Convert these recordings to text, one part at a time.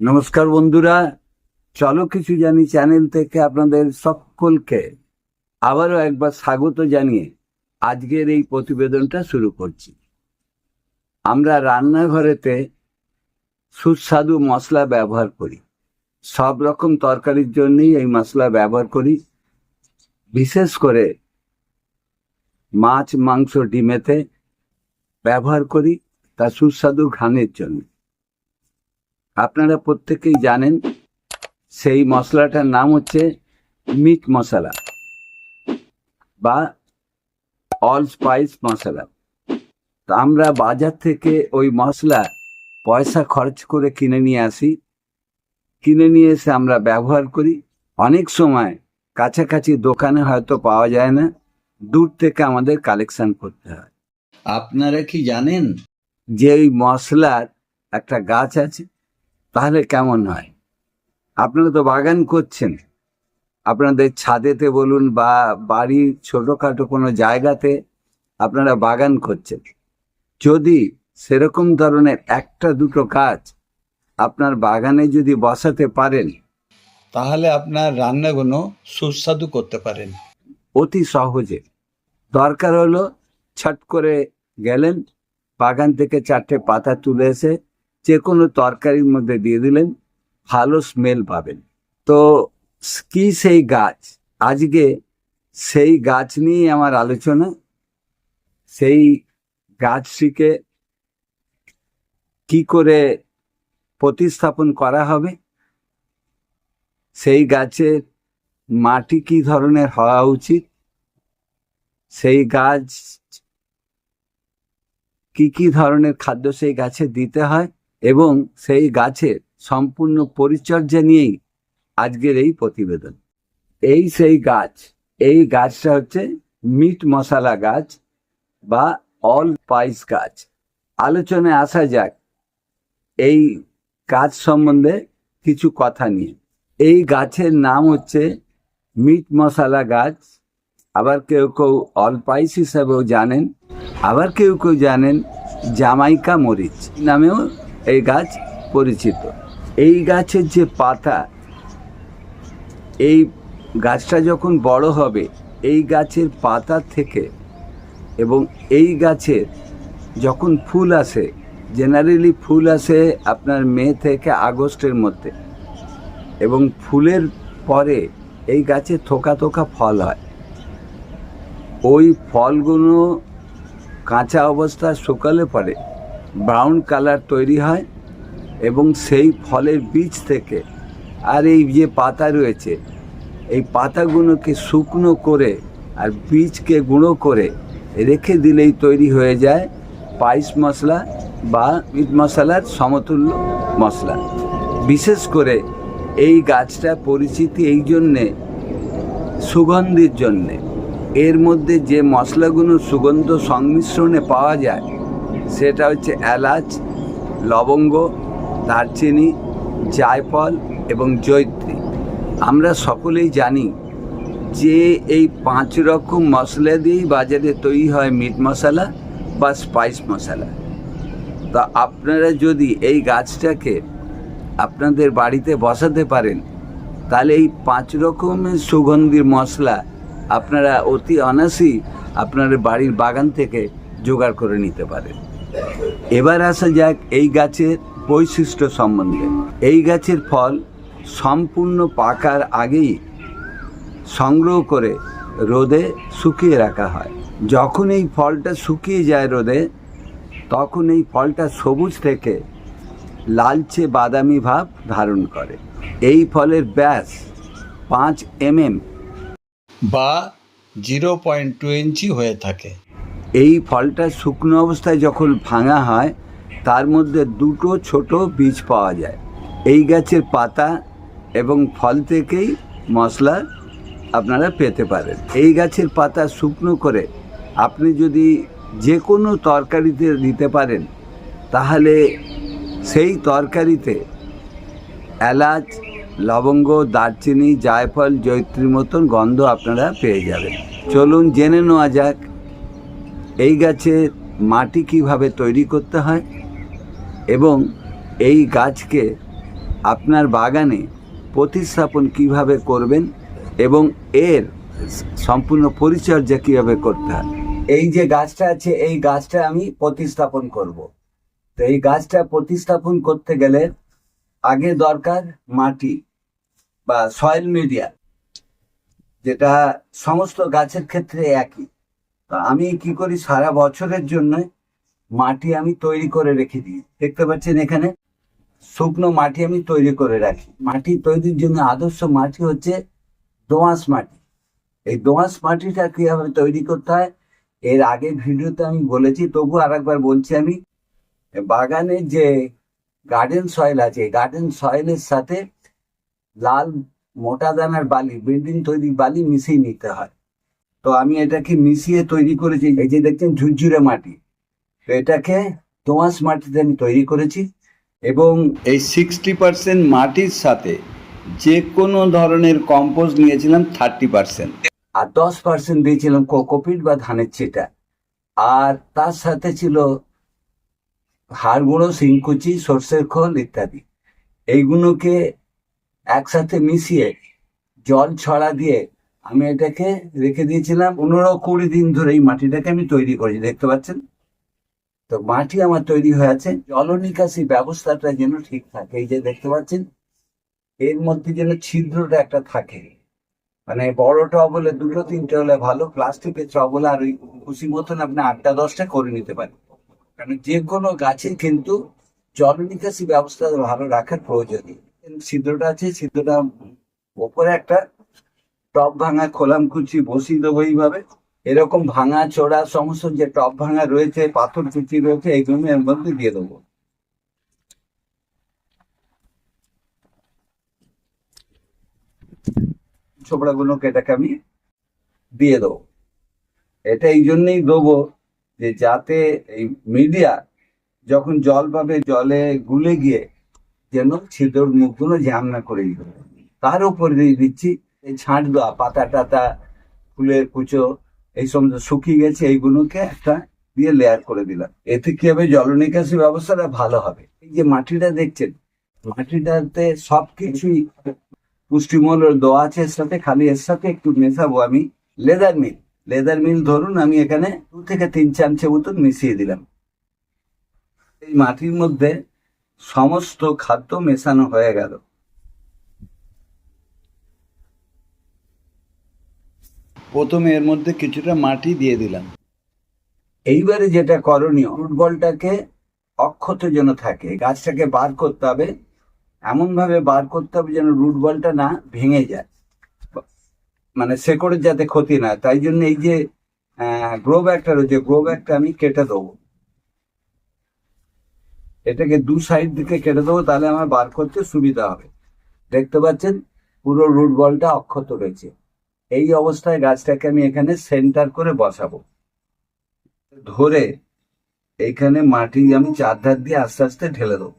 নমস্কার বন্ধুরা, চলো কিছু জানি চ্যানেল থেকে আপনাদের সকলকে আবারও একবার স্বাগত জানিয়ে আজকের এই প্রতিবেদনটা শুরু করছি। আমরা রান্নাঘরেতে সুস্বাদু মশলা ব্যবহার করি। সব রকম তরকারির জন্যই এই মশলা ব্যবহার করি। বিশেষ করে মাছ, মাংস, ডিমেতে ব্যবহার করি। তা সুস্বাদু ঘ্রাণের জন্য। আপনারা প্রত্যেকেই জানেন সেই মশলাটার নাম হচ্ছে মিট মশলা বা অল স্পাইস মশলা। তো আমরা বাজার থেকে ওই মশলা পয়সা খরচ করে কিনে নিয়ে আসি। কিনে নিয়ে এসে আমরা ব্যবহার করি। অনেক সময় কাছাকাছি দোকানে হয়তো পাওয়া যায় না। দূর থেকে আমাদের কালেকশন করতে হয়। আপনারা কি জানেন যে ওই মশলার একটা গাছ আছে? তাহলে কেমন হয়? আপনারা তো বাগান করছেন। আপনাদের ছাদেতে বলুন বা বাড়ির ছোটোখাটো কোনো জায়গাতে আপনারা বাগান করছেন। যদি সেরকম ধরনের একটা দুটো গাছ আপনার বাগানে যদি বসাতে পারেন, তাহলে আপনার রান্নাগুলো সুস্বাদু করতে পারেন। অতি সহজে। দরকার হলো ছট করে গেলেন, বাগান থেকে চারটে পাতা তুলে এসে যে কোনো তরকারির মধ্যে দিয়ে দিলেন, ভালো স্মেল পাবেন। তো কি সেই গাছ? আজকে সেই গাছ নিয়ে আমার আলোচনা। সেই গাছটিকে কি করে প্রতিস্থাপন করা হবে? সেই গাছের মাটি কি ধরনের হওয়া উচিত? সেই গাছ কি কি ধরনের খাদ্য সেই গাছে দিতে হয়? এবং সেই গাছের সম্পূর্ণ পরিচর্যা নিয়েই আজকের এই প্রতিবেদন। এই সেই গাছ, এই গাছটা হচ্ছে মিট মশলা গাছ বা অল স্পাইস গাছ। আলোচনায় আসা যাক এই গাছ সম্বন্ধে কিছু কথা নিয়ে। এই গাছের নাম হচ্ছে মিট মশালা গাছ। আবার কেউ কেউ অলপাইস হিসাবেও জানেন, আবার কেউ কেউ জানেন জামাইকা মরিচ নামেও এই গাছ পরিচিত। এই গাছের যে পাতা, এই গাছটা যখন বড় হবে, এই গাছের পাতা থেকে এবং এই গাছের যখন ফুল আসে জেনারেলি ফুল আসে আপনার মে থেকে আগস্টের মধ্যে এবং ফুলের পরে এই গাছে থোকা থোকা ফল হয়। ওই ফলগুলো কাঁচা অবস্থায় সকালে পরে ব্রাউন কালার তৈরি হয় এবং সেই ফলের বীজ থেকে আর এই যে পাতা রয়েছে, এই পাতাগুলোকে শুকনো করে আর বীজকে গুঁড়ো করে রেখে দিলেই তৈরি হয়ে যায় পাইস মশলা বা মিট মশলার সমতুল্য মশলা। বিশেষ করে এই গাছটা পরিচিতি এই জন্যে, সুগন্ধির জন্যে। এর মধ্যে যে মশলাগুলো সুগন্ধ সংমিশ্রণে পাওয়া যায় সেটা হচ্ছে এলাচ, লবঙ্গ, দারচিনি, জায়ফল এবং জৈত্রী আমরা সকলেই জানি যে এই পাঁচ রকম মশলা দিয়েই বাজারে তৈরি হয় মিট মশলা বা স্পাইস মশলা। তা আপনারা যদি এই গাছটাকে আপনাদের বাড়িতে বসাতে পারেন, তাহলে এই পাঁচ রকমের সুগন্ধির মশলা আপনারা অতি অনায়াসেই আপনার বাড়ির বাগান থেকে জোগাড় করে নিতে পারেন। এবার আসা যাক এই গাছের বৈশিষ্ট্য সম্বন্ধে। এই গাছের ফল সম্পূর্ণ পাকার আগেই সংগ্রহ করে রোদে শুকিয়ে রাখা হয়। যখন এই ফলটা শুকিয়ে যায় রোদে, তখন এই ফলটা সবুজ থেকে লালচে বাদামি ভাব ধারণ করে। এই ফলের ব্যাস পাঁচ এমএম বা জিরো পয়েন্ট টু ইঞ্চি হয়ে থাকে। এই ফলটা শুকনো অবস্থায় যখন ভাঙা হয়, তার মধ্যে দুটো ছোট বীজ পাওয়া যায়। এই গাছের পাতা এবং ফল থেকেই মশলা আপনারা পেতে পারেন। এই গাছের পাতা শুকনো করে আপনি যদি যে কোনো তরকারিতে দিতে পারেন, তাহলে সেই তরকারিতে এলাচ, লবঙ্গ, দারচিনি, জায়ফল জৈত্রীর মতন গন্ধ আপনারা পেয়ে যাবেন। চলুন জেনে নেওয়া যাক এই গাছের মাটি কীভাবে তৈরি করতে হয় এবং এই গাছকে আপনার বাগানে প্রতিস্থাপন কীভাবে করবেন এবং এর সম্পূর্ণ পরিচর্যা কীভাবে করতে হয়? এই যে গাছটা আছে, এই গাছটা আমি প্রতিস্থাপন করব। তো এই গাছটা প্রতিস্থাপন করতে গেলে আগে দরকার মাটি বা সয়েল মিডিয়া যেটা সমস্ত গাছের ক্ষেত্রে একই। তো আমি কি করি? সারা বছরের জন্য মাটি আমি তৈরি করে রেখে দিই। দেখতে পাচ্ছেন এখানে শুকনো মাটি আমি তৈরি করে রাখি। মাটি তৈরির জন্য আদর্শ মাটি হচ্ছে দোআঁশ মাটি। এই দোআঁশ মাটিটা কীভাবে তৈরি করতে হয়? এর আগে ভিডিওতে আমি বলেছি, তবু আর একবার বলছি আমি, বাগানে যে গার্ডেন সয়েল আছে গার্ডেন সয়েলের সাথে লাল মোটা দানার বালি, বিল্ডিং তৈরি বালি মিশিয়ে নিতে হয়। তো আমি এটাকে মিশিয়ে তৈরি করেছি, এই যে দেখছেন ঝুরঝুরে মাটি। তো এটাকে দোঁয়াশ মাটিতে আমি তৈরি করেছি এবং এই সিক্সটি পার্সেন্ট মাটির সাথে যে কোনো ধরনের কম্পোস্ট নিয়েছিলাম থার্টি পার্সেন্ট। আর দশ পার্সেন্ট দিয়েছিলাম কোকোপিট বা ধানের চিটা আর তার সাথে ছিল হাড় গুঁড়ো শিংকুচি, সর্ষের খোল ইত্যাদি। এইগুলোকে একসাথে মিশিয়ে জল ছড়া দিয়ে আমি এটাকে রেখে দিয়েছিলাম পনেরো কুড়ি দিন ধরে এই মাটিটাকে আমি তৈরি করেছি দেখতে পাচ্ছেন? তো মাটি আমার তৈরি হয়ে আছে জল নিকাশি ব্যবস্থাটা যেন ঠিক থাকে, এই যে দেখতে পাচ্ছেন? এর মধ্যে যেন ছিদ্রটা একটা থাকে। মানে বড় টব হলে দুটো, তিনটে হলে ভালো, প্লাস্টিকের টব হলে আর ওই খুশি মতন আপনি আটটা, দশটা করে নিতে পারেন। কারণ যে কোনো গাছে কিন্তু জল নিকাশি ব্যবস্থা ভালো রাখার প্রয়োজনই ছিদ্রটা আছে, ছিদ্রটা ওপরে একটা টব ভাঙা খোলাম কুচি বসিয়ে দেবো এইভাবে। এরকম ভাঙা, চোড়া সমস্ত যে টব ভাঙা রয়েছে, পাথর কুচি রয়েছে এইগুলো এর মধ্যে দিয়ে দেবো। ছোবড়াগুলোকে এটাকে আমি দিয়ে দেবো। এটা এই জন্যই দেবো যে যাতে এই মিডিয়া যখন জল পাবে, জলে গুলে গিয়ে যেন ছিদ্র মুখগুলো জ্যাম না করে দিতে তার উপরে দিয়ে দিচ্ছি এই ছাঁট দেওয়া পাতা টাতা, ফুলের কুচো এই সমস্ত শুকিয়ে গেছে, এইগুলোকে একটা দিয়ে লেয়ার করে দিলাম। এতে কি হবে? জল নিকাশি ব্যবস্থাটা ভালো হবে। এই যে মাটিটা দেখছেন, মাটিটাতে সব কিছুই পুষ্টিমূল দেওয়া আছে এর সাথে, খালি এর সাথে একটু মেশাবো আমি। লেদার মিল লেদার মিল ধরুন, আমি এখানে দু থেকে তিন চামচে মতন মিশিয়ে দিলাম। এই মাটির মধ্যে সমস্ত খাদ্য মেশানো হয়ে গেল। প্রথমে এর মধ্যে কিছুটা মাটি দিয়ে দিলাম। এইবারে যেটা করণীয় ফুটবলটাকে অক্ষত যেন থাকে, গাছটাকে বার করতে হবে এমন ভাবে বার করতে হবে যেন রুট বলটা না ভেঙে যায় মানে শেকড়ের যাতে ক্ষতি না তাই জন্য এই যে গ্রো ব্যাগটা রয়েছে গ্রো ব্যাগটা আমি কেটে দেবো। এটাকে দু সাইড দিকে কেটে দেবো, তাহলে আমার বার করতে সুবিধা হবে। দেখতে পাচ্ছেন? পুরো রুট বলটা অক্ষত রয়েছে। এই অবস্থায় গাছটাকে আমি এখানে সেন্টার করে বসাবো। ধরে এইখানে মাটি আমি চারধার দিয়ে আস্তে আস্তে ঢেলে দেবো।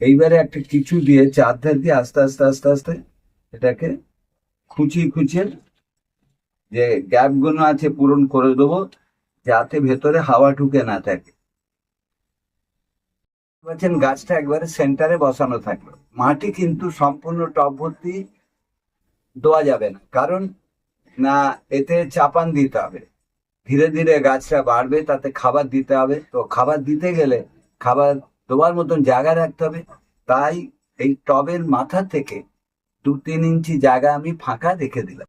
এইবারে একটা কিছু দিয়ে চারধার দিয়ে আস্তে আস্তে আস্তে আস্তে এটাকে খুঁচিয়ে খুঁচিয়ে যে গ্যাপগুলো আছে পূরণ করে দেবো, যাতে ভেতরে হাওয়া ঢুকে না থাকে। পাচ্ছেন গাছটা একবারে সেন্টারে বসানো থাকল। মাটি কিন্তু সম্পূর্ণ টব ভর্তি দেওয়া যাবে না। কারণ না, এতে চাপান দিতে হবে। ধীরে ধীরে গাছটা বাড়বে, তাতে খাবার দিতে হবে। তো খাবার দিতে গেলে খাবার দেওয়ার মতন জায়গা রাখতে হবে। তাই এই টবের মাথা থেকে দু তিন ইঞ্চি জায়গা আমি ফাঁকা রেখে দিলাম।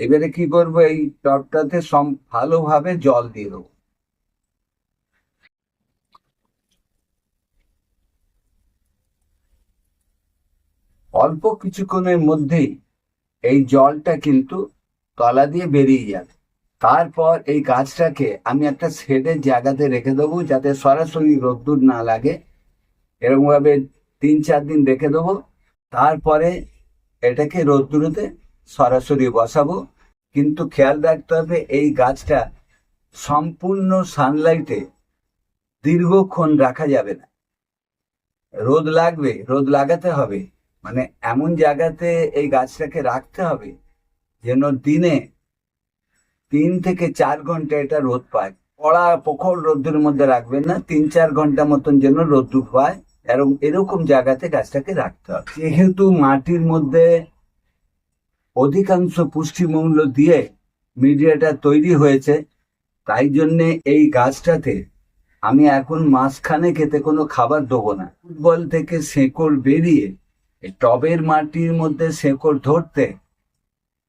এবারে কি করব? এই টবটাতে সম, ভালোভাবে জল দিয়ে দেবো। অল্প কিছুক্ষণের মধ্যেই এই জলটা কিন্তু তলা দিয়ে বেরিয়ে যাবে। তারপর এই গাছটাকে আমি একটা শেডের জায়গাতে রেখে দেবো যাতে সরাসরি রোদ্দুর না লাগে। এরকমভাবে তিন চার দিন রেখে দেবো। তারপরে এটাকে রোদ্দুরেতে সরাসরি বসাবো। কিন্তু খেয়াল রাখতে হবে, এই গাছটা সম্পূর্ণ সানলাইটে দীর্ঘক্ষণ রাখা যাবে না। রোদ লাগবে, রোদ লাগাতে হবে। মানে এমন জায়গাতে এই গাছটাকে রাখতে হবে যেন দিনে তিন থেকে চার ঘণ্টা এটা রোদ পায়। কড়া প্রখর রোদ্দুর মধ্যে রাখবেন না, তিন চার ঘণ্টা মতন যেন রোদ্দুর পায় এরকম এরকম জায়গাতে গাছটাকে রাখতে হবে। যেহেতু মাটির মধ্যে অধিকাংশ পুষ্টিমূল্য দিয়ে মিডিয়াটা তৈরি হয়েছে, তাই জন্যে এই গাছটাতে আমি এখন মাঝখানে খেতে কোনো খাবার দেবো না। ফুটবল থেকে শেকড় বেরিয়ে টবের মাটির মধ্যে শেকড় ধরতে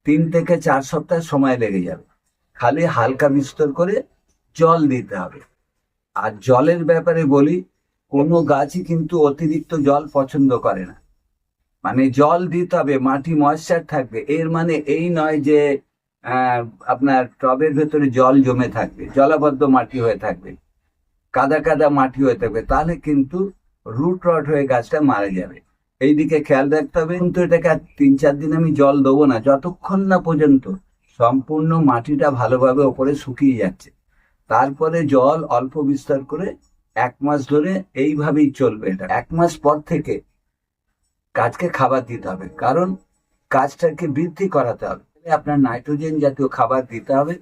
তিন থেকে চার সপ্তাহ সময় লেগে যাবে। খালি হালকা বিস্তর করে জল দিতে হবে। আর জলের ব্যাপারে বলি, কোনো গাছই কিন্তু অতিরিক্ত জল পছন্দ করে না। মানে জল দিতে হবে, মাটি ময়েশ্চার থাকবে। এর মানে এই নয় যে আপনার টবের ভেতরে জল জমে থাকবে, জলাবদ্ধ মাটি হয়ে থাকবে, কাদা কাদা মাটি হয়ে থাকবে, তাহলে কিন্তু রুট রট হয়ে গাছটা মারা যাবে। এইদিকে খেয়াল রাখতে হবে, কিন্তু এটাকে আর তিন চার দিন আমি জল দেবো না, যতক্ষণ না পর্যন্ত সম্পূর্ণ মাটিটা ভালোভাবে ওপরে শুকিয়ে যাচ্ছে। তারপরে জল অল্প বিস্তার করে এক মাস ধরে এইভাবেই চলবে এটা। এক মাস পর থেকে গাছকে খাবার দিতে হবে, কারণ গাছটাকে বৃদ্ধি করাতে হবে। আপনার নাইট্রোজেন জাতীয় খাবার দিতে হবে,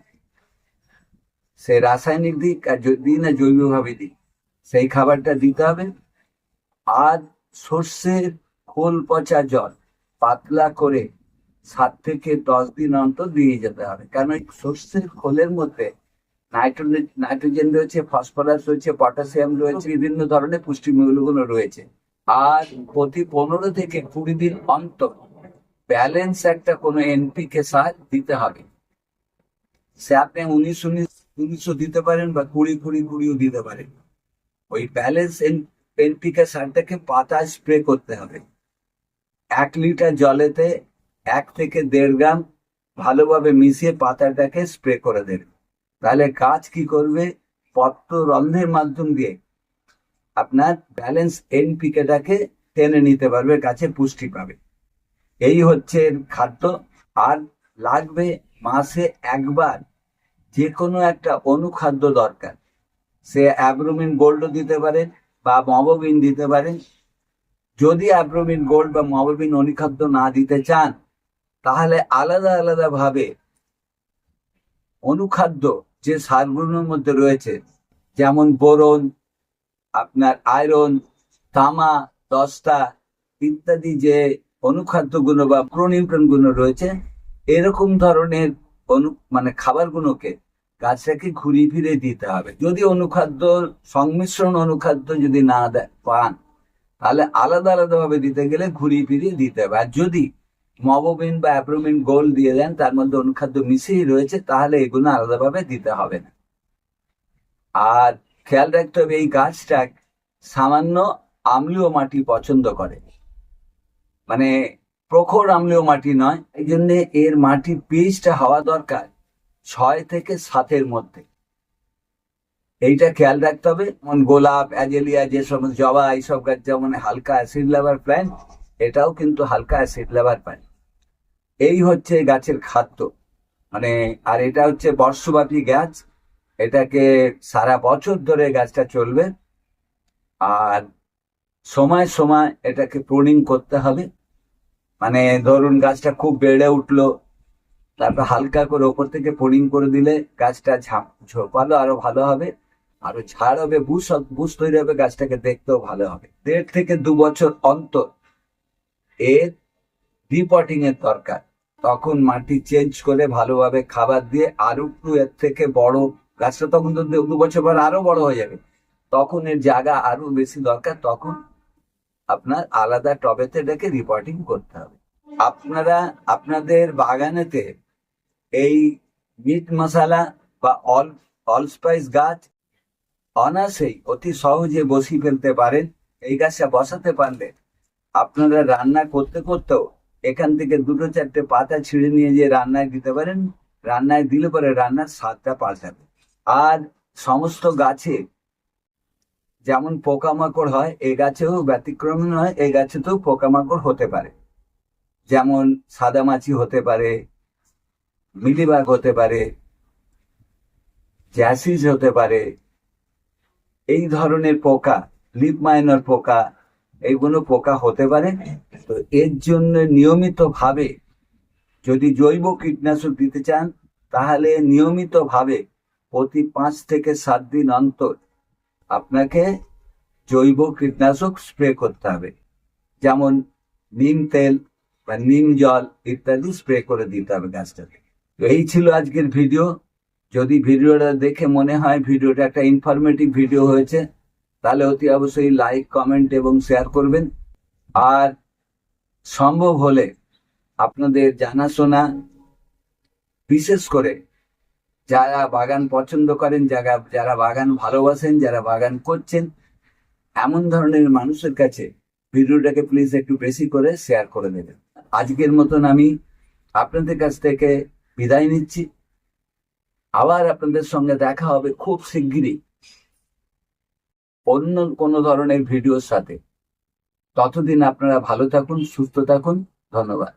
সে রাসায়নিক দিক আর যদি না জৈবভাবে দিক, সেই খাবারটা দিতে হবে। আর সর্ষের খোল পচা জল পাতলা করে সাত থেকে দশ দিন অন্তর দিয়ে যেতে হবে। কারণ সর্ষের খোলের মধ্যে নাইট্রোজেন নাইট্রোজেন রয়েছে, ফসফরাস রয়েছে, পটাশিয়াম রয়েছে, বিভিন্ন ধরনের পুষ্টিমূল্যগুলো রয়েছে। আর প্রতি পনেরো থেকে কুড়ি দিন অন্তর ব্যালেন্স একটা কোনো এনপিকে সার দিতে হবে। সে আপনি উনিশ উনিশ উনিশশো দিতে পারেন বা কুড়ি কুড়ি, কুড়িও দিতে পারেন। ওই ব্যালেন্স এনপিকে সারটাকে পাতা স্প্রে করতে হবে। এক লিটার জলেতে এক থেকে দেড় গ্রাম ভালোভাবে মিশিয়ে পাতাটাকে স্প্রে করে দেবে। তাহলে গাছ কি করবে? পত্র রন্ধ্রের মাধ্যম দিয়ে আপনার ব্যালেন্স এনপিকেটাকে টেনে নিতে পারবে, গাছে পুষ্টি পাবে। এই হচ্ছে খাদ্য। আর লাগবে মাসে একবার যে কোনো একটা অনুখাদ্য দরকার। সে অ্যাব্রোমিন গোল্ডও দিতে পারেন বা মববিন দিতে পারেন যদি অ্যাব্রোমিন গোল্ড বা মববিন অনুখাদ্য না দিতে চান, তাহলে আলাদা আলাদা ভাবে অনুখাদ্য যে সারগুলোর মধ্যে রয়েছে, যেমন বোরন, আপনার আয়রন, তামা, দস্তা ইত্যাদি যে অনুখাদ্যগুলো বা প্রোনিউট্রনগুলো রয়েছে, এরকম ধরনের অনু মানে খাবারগুলোকে গাছটাকে ঘুরিয়ে ফিরে দিতে হবে। যদি অনুখাদ্য, সংমিশ্রণ অনুখাদ্য যদি না দেয় পান তাহলে আলাদা আলাদা ভাবে দিতে গেলে ঘুরিয়ে ফিরিয়ে দিতে হবে। আর যদি মবোবিন বা অ্যাপ্রোমিন গোল দিয়ে দেন, তার মধ্যে অনুখাদ্য মিশিয়ে রয়েছে, তাহলে এগুলো আলাদাভাবে দিতে হবে না। আর খেয়াল রাখতে হবে, এই গাছটা সামান্য আম্লীয় মাটি পছন্দ করে। মানে প্রখর আম্লীয় মাটি নয়, এই জন্য এর মাটির পিচটা হওয়া দরকার ছয় থেকে সাতের মধ্যে। এইটা খেয়াল রাখতে হবে। যেমন গোলাপ, অ্যাজেলিয়া, যে সমস্ত জবা এইসব গাছ যেমন হালকা অ্যাসিড লেভার প্ল্যান্ট এটাও কিন্তু হালকা অ্যাসিড লেভার প্ল্যান্ট এই হচ্ছে গাছের খাদ্য। মানে আর এটা হচ্ছে বর্ষব্যাপী গাছ। এটাকে সারা বছর ধরে গাছটা চলবে। আর সময় সময় এটাকে প্রুনিং করতে হবে। মানে ধরুন গাছটা খুব বেড়ে উঠল, তারপর হালকা করে ওপর থেকে প্রুনিং করে দিলে গাছটা ঝাপ ঝোপালো আরও ভালো হবে। আরও ঝাড় হবে, বুশ বুশ তৈরি হবে, গাছটাকে দেখতেও ভালো হবে। দেড় থেকে দু বছর অন্তর এর রিপোর্টিং এর দরকার। তখন মাটি চেঞ্জ করে ভালোভাবে খাবার দিয়ে আরও একটু এর থেকে বড় গাছটা তখন তো দু বছর পর আরও বড় হয়ে যাবে। তখন এর জায়গা আরও বেশি দরকার, তখন আপনার আলাদা টবেতে এটাকে রিপোর্টিং করতে হবে। আপনারা, আপনাদের বাগানেতে এই মিট মশালা বা অল অল স্পাইস গাছ অনায়াসেই অতি সহজে বসিয়ে ফেলতে পারেন, এই গাছটা বসাতে পারলে। আপনারা রান্না করতে করতেও এখান থেকে দুটো চারটে পাতা ছিঁড়ে নিয়ে যে রান্নায় দিতে পারেন, রান্নায় দিলে পরে রান্নার স্বাদটা পাল্টাবে। আর সমস্ত গাছে যেমন পোকামাকড় হয় এই গাছেও ব্যতিক্রম নয় এই গাছেতেও পোকামাকড় হতে পারে। যেমন সাদামাছি হতে পারে, মিলিবাগ হতে পারে, জ্যাসিস হতে পারে এই ধরনের পোকা লিপ মাইনর পোকা এইগুলো পোকা হতে পারে। তো এর জন্য নিয়মিত ভাবে যদি জৈব কীটনাশক দিতে চান, তাহলে নিয়মিতভাবে প্রতি পাঁচ থেকে সাত দিন অন্তর আপনাকে জৈব কীটনাশক স্প্রে করতে হবে। যেমন নিম তেল বা নিম জল ইত্যাদি স্প্রে করে দিতে হবে গাছটাকে। তো এই ছিল আজকের ভিডিও। যদি ভিডিওটা দেখে মনে হয় ভিডিওটা একটা ইনফরমেটিভ ভিডিও হয়েছে, তাহলে অতি অবশ্যই লাইক কমেন্ট এবং শেয়ার করবেন। আর সম্ভব হলে আপনাদের জানাশোনা বিশেষ করে যারা বাগান পছন্দ করেন, যারা যারা বাগান ভালোবাসেন, যারা বাগান করছেন, এমন ধরনের মানুষের কাছে ভিডিওটাকে প্লিজ একটু বেশি করে শেয়ার করে দেবেন। আজকের মতন আমি আপনাদের কাছ থেকে বিদায় নিচ্ছি। আবার আপনাদের সঙ্গে দেখা হবে খুব শিগগিরই অন্য কোনো ধরনের ভিডিওর সাথে। ততদিন আপনারা ভালো থাকুন, সুস্থ থাকুন। ধন্যবাদ।